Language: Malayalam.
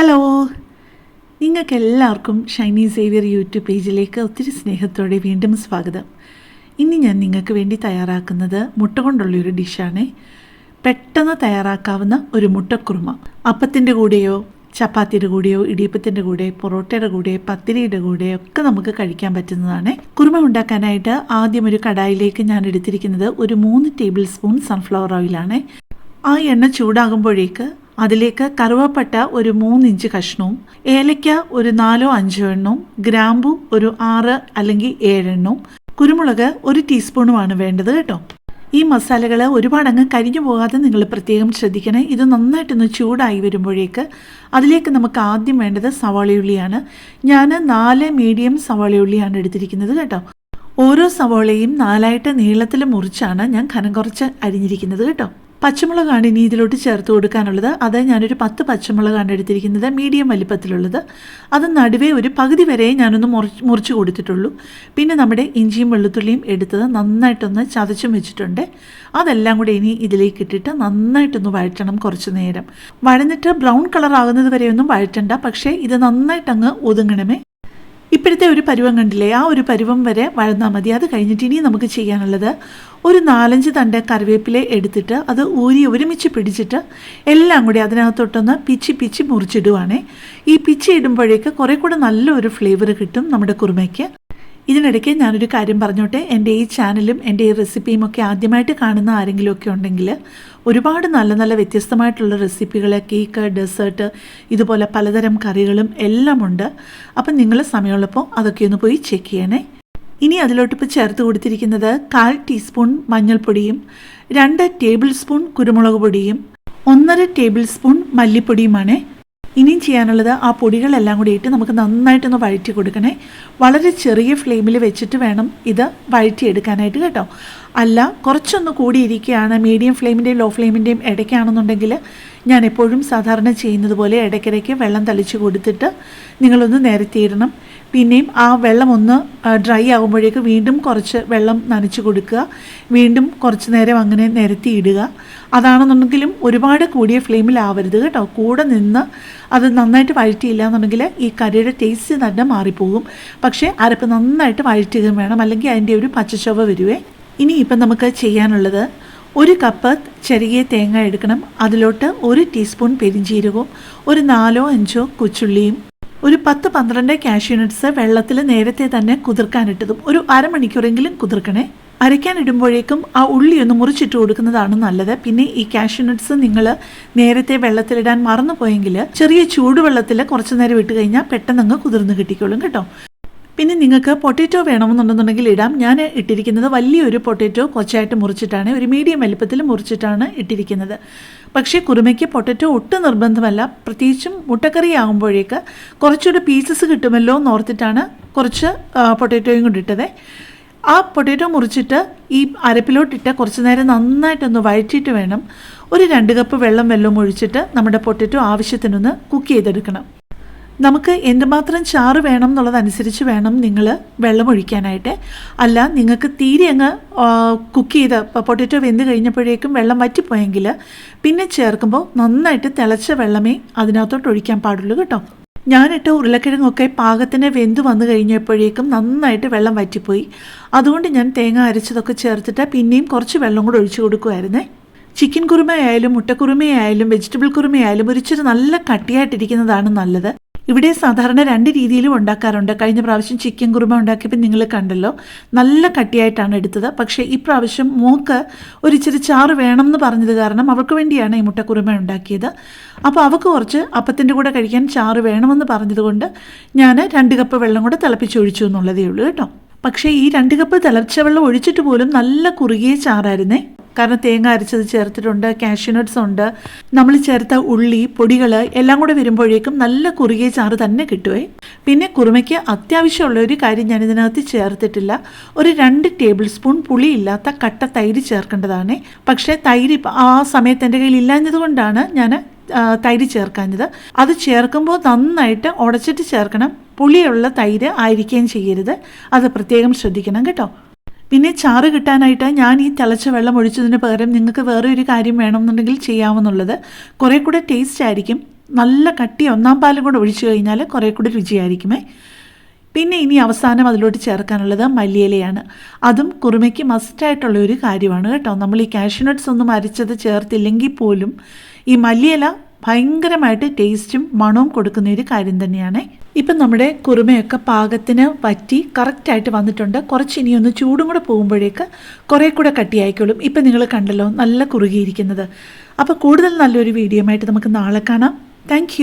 ഹലോ നിങ്ങൾക്ക് എല്ലാവർക്കും ഷൈനി സേവിയർ യൂട്യൂബ് പേജിലേക്ക് ഒത്തിരി സ്നേഹത്തോടെ വീണ്ടും സ്വാഗതം. ഇനി ഞാൻ നിങ്ങൾക്ക് വേണ്ടി തയ്യാറാക്കുന്നത് മുട്ട കൊണ്ടുള്ളൊരു ഡിഷാണ്. പെട്ടെന്ന് തയ്യാറാക്കാവുന്ന ഒരു മുട്ടക്കുറുമ. അപ്പത്തിന്റെ കൂടെയോ ചപ്പാത്തിയുടെ കൂടെയോ ഇടിയപ്പത്തിന്റെ കൂടെ പൊറോട്ടയുടെ കൂടെ പത്തിരിയുടെ കൂടെ ഒക്കെ നമുക്ക് കഴിക്കാൻ പറ്റുന്നതാണ്. കുറുമ ഉണ്ടാക്കാനായിട്ട് ആദ്യം ഒരു കടായിലേക്ക് ഞാൻ എടുത്തിരിക്കുന്നത് ഒരു മൂന്ന് ടേബിൾ സ്പൂൺ സൺഫ്ലവർ ഓയിലാണ് ആ എണ്ണ ചൂടാകുമ്പോഴേക്ക് അതിലേക്ക് കറുവപ്പട്ട ഒരു മൂന്നിഞ്ച് കഷ്ണവും ഏലയ്ക്ക ഒരു നാലോ അഞ്ചോ എണ്ണവും ഗ്രാമ്പു ഒരു ആറ് അല്ലെങ്കിൽ ഏഴെണ്ണവും കുരുമുളക് ഒരു ടീസ്പൂണുമാണ് വേണ്ടത് കേട്ടോ. ഈ മസാലകൾ ഒരുപാടങ്ങ് കരിഞ്ഞു പോകാതെ നിങ്ങൾ പ്രത്യേകം ശ്രദ്ധിക്കണേ. ഇത് നന്നായിട്ടൊന്ന് ചൂടായി വരുമ്പോഴേക്ക് അതിലേക്ക് നമുക്ക് ആദ്യം വേണ്ടത് സവാളയുള്ളിയാണ്. ഞാൻ നാല് മീഡിയം സവാളയുള്ളിയാണ് എടുത്തിരിക്കുന്നത് കേട്ടോ. ഓരോ സവാളയും നാലായിട്ട് നീളത്തിൽ മുറിച്ചാണ് ഞാൻ ഖനം കുറച്ച് അരിഞ്ഞിരിക്കുന്നത് കേട്ടോ. പച്ചമുളകാണ് ഇനി ഇതിലോട്ട് ചേർത്ത് കൊടുക്കാനുള്ളത്. അത് ഞാനൊരു പത്ത് പച്ചമുളകാണ് എടുത്തിരിക്കുന്നത്. മീഡിയം വലിപ്പത്തിലുള്ളത്. അത് നടുവേ ഒരു പകുതി വരെ ഞാനൊന്ന് മുറിച്ച് മുറിച്ച് കൊടുത്തിട്ടുള്ളൂ. പിന്നെ നമ്മുടെ ഇഞ്ചിയും വെളുത്തുള്ളിയും എടുത്തത് നന്നായിട്ടൊന്ന് ചതച്ചും വെച്ചിട്ടുണ്ട്. അതെല്ലാം കൂടി ഇനി ഇതിലേക്ക് ഇട്ടിട്ട് നന്നായിട്ടൊന്ന് വഴറ്റണം കുറച്ച് നേരം. വഴന്നിട്ട് ബ്രൗൺ കളർ ആകുന്നത് വരെയൊന്നും വഴറ്റണ്ട. പക്ഷേ ഇത് നന്നായിട്ടങ്ങ് ഒതുങ്ങണമേ. ഇപ്പോഴത്തെ ഒരു പരുവം കണ്ടില്ലേ? ആ ഒരു പരുവം വരെ വഴന്നാൽ മതി. അത് കഴിഞ്ഞിട്ട് ഇനി നമുക്ക് ചെയ്യാനുള്ളത് ഒരു നാലഞ്ച് തണ്ട് കറിവേപ്പില എടുത്തിട്ട് അത് ഊരി ഒരുമിച്ച് പിടിച്ചിട്ട് എല്ലാം കൂടി അതിനകത്തോട്ടൊന്ന് പിച്ചി പിച്ചി മുറിച്ചിടുവാണേ. ഈ പിച്ചി ഇടുമ്പോഴേക്ക് കുറേ കൂടെ നല്ലൊരു ഫ്ലേവർ കിട്ടും നമ്മുടെ കുറുമയ്ക്ക്. ഇതിനിടയ്ക്ക് ഞാനൊരു കാര്യം പറഞ്ഞോട്ടെ? എന്റെ ഈ ചാനലും എന്റെ ഈ റെസിപ്പിയും ഒക്കെ ആദ്യമായിട്ട് കാണുന്ന ആരെങ്കിലുമൊക്കെ ഉണ്ടെങ്കിൽ ഒരുപാട് നല്ല നല്ല വ്യത്യസ്തമായിട്ടുള്ള റെസിപ്പികൾ കേക്ക് ഡെസേർട്ട് ഇതുപോലെ പലതരം കറികളും എല്ലാം ഉണ്ട്. അപ്പം നിങ്ങൾ സമയമുള്ളപ്പോൾ അതൊക്കെ ഒന്ന് പോയി ചെക്ക് ചെയ്യണേ. ഇനി അതിലോട്ട് ഇപ്പോൾ ചേർത്ത് കൊടുത്തിരിക്കുന്നത് കാൽ ടീസ്പൂൺ മഞ്ഞൾപ്പൊടിയും രണ്ട് ടേബിൾ സ്പൂൺ കുരുമുളക് പൊടിയും ഒന്നര ടേബിൾ സ്പൂൺ മല്ലിപ്പൊടിയുമാണ്. ഇനിയും ചെയ്യാനുള്ളത് ആ പൊടികളെല്ലാം കൂടി ഇട്ട് നമുക്ക് നന്നായിട്ടൊന്ന് വഴറ്റി കൊടുക്കണേ. വളരെ ചെറിയ ഫ്ലെയിമിൽ വെച്ചിട്ട് വേണം ഇത് വഴറ്റിയെടുക്കാനായിട്ട് കേട്ടോ. അല്ല കുറച്ചൊന്ന് കൂടിയിരിക്കുകയാണ്. മീഡിയം ഫ്ലെയിമിന്റെയും ലോ ഫ്ലെയിമിന്റെയും ഇടയ്ക്കാണെന്നുണ്ടെങ്കിൽ ഞാൻ എപ്പോഴും സാധാരണ ചെയ്യുന്നത് പോലെ ഇടയ്ക്കിടയ്ക്ക് വെള്ളം തളിച്ച് കൊടുത്തിട്ട് നിങ്ങളൊന്ന് നിരത്തിയിടണം പിന്നെയും ആ വെള്ളം ഒന്ന് ഡ്രൈ ആകുമ്പോഴേക്ക് വീണ്ടും കുറച്ച് വെള്ളം നനച്ച് കൊടുക്കുക. വീണ്ടും കുറച്ച് നേരം അങ്ങനെ നിരത്തിയിടുക. അതാണെന്നുണ്ടെങ്കിലും ഒരുപാട് കൂടിയ ഫ്ലെയിമിലാവരുത് കേട്ടോ. കൂടെ നിന്ന് അത് നന്നായിട്ട് വഴറ്റിയില്ല എന്നുണ്ടെങ്കിൽ ഈ കറിയുടെ ടേസ്റ്റ് തന്നെ മാറിപ്പോകും. പക്ഷേ അരപ്പ് നന്നായിട്ട് വഴറ്റുകയും വേണം. അല്ലെങ്കിൽ അതിന്റെ ഒരു പച്ചച്ചൊവ വരുവേ. ഇനി ഇപ്പം നമുക്ക് ചെയ്യാനുള്ളത് ഒരു കപ്പ് ചെറിയ തേങ്ങ എടുക്കണം. അതിലോട്ട് ഒരു ടീസ്പൂൺ പെരിഞ്ചീരകവും ഒരു നാലോ അഞ്ചോ കൊച്ചുള്ളിയും ഒരു പത്ത് പന്ത്രണ്ട് ക്യാഷ് യൂണിറ്റ്സ് വെള്ളത്തിൽ നേരത്തെ തന്നെ കുതിർക്കാനിട്ടതും ഒരു അരമണിക്കൂറെങ്കിലും കുതിർക്കണേ. അരയ്ക്കാൻ ഇടുമ്പോഴേക്കും ആ ഉള്ളി ഒന്ന് മുറിച്ചിട്ട് കൊടുക്കുന്നതാണ് നല്ലത്. പിന്നെ ഈ ക്യാഷ് യൂണിറ്റ്സ് നിങ്ങൾ നേരത്തെ വെള്ളത്തിലിടാൻ മറന്നു പോയെങ്കിൽ ചെറിയ ചൂടുവെള്ളത്തിൽ കുറച്ച് നേരം ഇട്ട് കഴിഞ്ഞാൽ പെട്ടെന്ന് അങ്ങ് കുതിർന്ന് കിട്ടിക്കോളും കേട്ടോ. പിന്നെ നിങ്ങൾക്ക് പൊട്ടറ്റോ വേണമെന്നുണ്ടെന്നുണ്ടെങ്കിൽ ഇടാം. ഞാൻ ഇട്ടിരിക്കുന്നത് വലിയൊരു പൊട്ടറ്റോ കൊച്ചായിട്ട് മുറിച്ചിട്ടാണ് ഒരു മീഡിയം വലിപ്പത്തിൽ മുറിച്ചിട്ടാണ് ഇട്ടിരിക്കുന്നത്. പക്ഷേ കുറുമയ്ക്ക് പൊട്ടറ്റോ ഒട്ടും നിർബന്ധമല്ല. പ്രത്യേകിച്ചും മുട്ടക്കറി ആകുമ്പോഴേക്ക് കുറച്ചുകൂടെ പീസസ് കിട്ടുമല്ലോ എന്ന് ഓർത്തിട്ടാണ് കുറച്ച് പൊട്ടറ്റോയും കൂടി ഇട്ടത്. ആ പൊട്ടറ്റോ മുറിച്ചിട്ട് ഈ അരപ്പിലോട്ടിട്ട് കുറച്ച് നേരം നന്നായിട്ടൊന്ന് വഴറ്റിയിട്ട് വേണം. ഒരു രണ്ട് കപ്പ് വെള്ളം വെല്ലവും ഒഴിച്ചിട്ട് നമ്മുടെ പൊട്ടറ്റോ ആവശ്യത്തിനൊന്ന് കുക്ക് ചെയ്തെടുക്കണം. നമുക്ക് എന്തുമാത്രം ചാറ് വേണം എന്നുള്ളതനുസരിച്ച് വേണം നിങ്ങൾ വെള്ളമൊഴിക്കാനായിട്ട്. അല്ല നിങ്ങൾക്ക് തീരെ അങ്ങ് കുക്ക് ചെയ്ത് പൊട്ടറ്റോ വെന്ത് കഴിഞ്ഞപ്പോഴേക്കും വെള്ളം വറ്റിപ്പോയെങ്കിൽ പിന്നെ ചേർക്കുമ്പോൾ നന്നായിട്ട് തിളച്ച വെള്ളമേ അതിനകത്തോട്ട് ഒഴിക്കാൻ പാടുള്ളൂ കേട്ടോ. ഞാനിട്ട ഉരുളക്കിഴങ്ങൊക്കെ പാകത്തിന് വെന്ത് വന്നു കഴിഞ്ഞപ്പോഴേക്കും നന്നായിട്ട് വെള്ളം വറ്റിപ്പോയി. അതുകൊണ്ട് ഞാൻ തേങ്ങ അരച്ചതൊക്കെ ചേർത്തിട്ട് പിന്നെയും കുറച്ച് വെള്ളം കൂടെ ഒഴിച്ചു കൊടുക്കുമായിരുന്നേ ചിക്കൻ കുറുമയായാലും മുട്ടക്കുറുമയായാലും വെജിറ്റബിൾ കുറുമയായാലും ഒരിച്ചിരി നല്ല കട്ടിയായിട്ടിരിക്കുന്നതാണ് നല്ലത്. ഇവിടെ സാധാരണ രണ്ട് രീതിയിലും ഉണ്ടാക്കാറുണ്ട്. കഴിഞ്ഞ പ്രാവശ്യം ചിക്കൻ കുറുമ ഉണ്ടാക്കിയപ്പോൾ നിങ്ങൾ കണ്ടല്ലോ. നല്ല കട്ടിയായിട്ടാണ് എടുത്തത്. പക്ഷേ ഇപ്രാവശ്യം മോക്ക് ഒരു ഇച്ചിരി ചാറ് വേണം എന്ന് പറഞ്ഞത് കാരണം അവൾക്ക് വേണ്ടിയാണ് ഈ മുട്ടക്കുറുമ ഉണ്ടാക്കിയത്. അപ്പോൾ അവൾക്ക് കുറച്ച് അപ്പത്തിന്റെ കൂടെ കഴിക്കാൻ ചാറ് വേണമെന്ന് പറഞ്ഞതുകൊണ്ട് ഞാൻ രണ്ട് കപ്പ് വെള്ളം കൂടെ തിളപ്പിച്ചൊഴിച്ചു എന്നുള്ളതേ ഉള്ളൂ കേട്ടോ. പക്ഷേ ഈ രണ്ട് കപ്പ് തിളച്ച വെള്ളം ഒഴിച്ചിട്ട് പോലും നല്ല കുറുകിയ ചാറായിരുന്നേ. കാരണം തേങ്ങ അരച്ചത് ചേർത്തിട്ടുണ്ട് കാഷ്യൂനട്ട്സ് ഉണ്ട്. നമ്മൾ ചേർത്ത ഉള്ളി പൊടികൾ എല്ലാം കൂടെ വരുമ്പോഴേക്കും നല്ല കുറുകിയ ചാറ് തന്നെ കിട്ടുവേ. പിന്നെ കുറുമയ്ക്ക് അത്യാവശ്യമുള്ള ഒരു കാര്യം ഞാൻ ഇതിനകത്ത് ചേർത്തിട്ടില്ല. ഒരു രണ്ട് ടേബിൾ സ്പൂൺ പുളിയില്ലാത്ത കട്ട തൈര് ചേർക്കേണ്ടതാണ്. പക്ഷേ തൈര് ആ സമയത്ത് എന്റെ കയ്യിൽ ഇല്ലാഞ്ഞതുകൊണ്ടാണ് ഞാൻ തൈര് ചേർക്കാഞ്ഞത്. അത് ചേർക്കുമ്പോൾ നന്നായിട്ട് ഉടച്ചിട്ട് ചേർക്കണം. പുളിയുള്ള തൈര് ആയിരിക്കുകയും ചെയ്യരുത്. അത് പ്രത്യേകം ശ്രദ്ധിക്കണം കേട്ടോ. പിന്നെ ചാറ് കിട്ടാനായിട്ട് ഞാൻ ഈ തിളച്ച വെള്ളം ഒഴിച്ചതിന് പകരം നിങ്ങൾക്ക് വേറെ ഒരു കാര്യം വേണമെന്നുണ്ടെങ്കിൽ ചെയ്യാമെന്നുള്ളത്. കുറേ കൂടെ ടേസ്റ്റ് ആയിരിക്കും. നല്ല കട്ടി ഒന്നാം പാലും കൂടെ ഒഴിച്ചു കഴിഞ്ഞാൽ കുറേ കൂടി രുചിയായിരിക്കുമേ. പിന്നെ ഇനി അവസാനം അതിലോട്ട് ചേർക്കാനുള്ളത് മല്ലിയിലയാണ്. അതും കുറുമയ്ക്ക് മസ്റ്റായിട്ടുള്ള ഒരു കാര്യമാണ് കേട്ടോ. നമ്മൾ ഈ കാഷ്യൂനട്ട്സ് ഒന്നും അരച്ചത് ചേർത്തില്ലെങ്കിൽ പോലും ഈ മല്ലിയില ഭയങ്കരമായിട്ട് ടേസ്റ്റും മണവും കൊടുക്കുന്ന ഒരു കാര്യം തന്നെയാണ്. ഇപ്പം നമ്മുടെ കുറുമയൊക്കെ പാകത്തിന് വറ്റി കറക്റ്റായിട്ട് വന്നിട്ടുണ്ട്. കുറച്ച് ഇനിയൊന്ന് ചൂടും കൂടെ പോകുമ്പോഴേക്ക് കുറേ കൂടെ കട്ടിയായിക്കോളും. ഇപ്പം നിങ്ങൾ കണ്ടല്ലോ നല്ല കുറുകിയിരിക്കുന്നത്. അപ്പോൾ കൂടുതൽ നല്ലൊരു വീഡിയോ ആയിട്ട് നമുക്ക് നാളെ കാണാം. താങ്ക്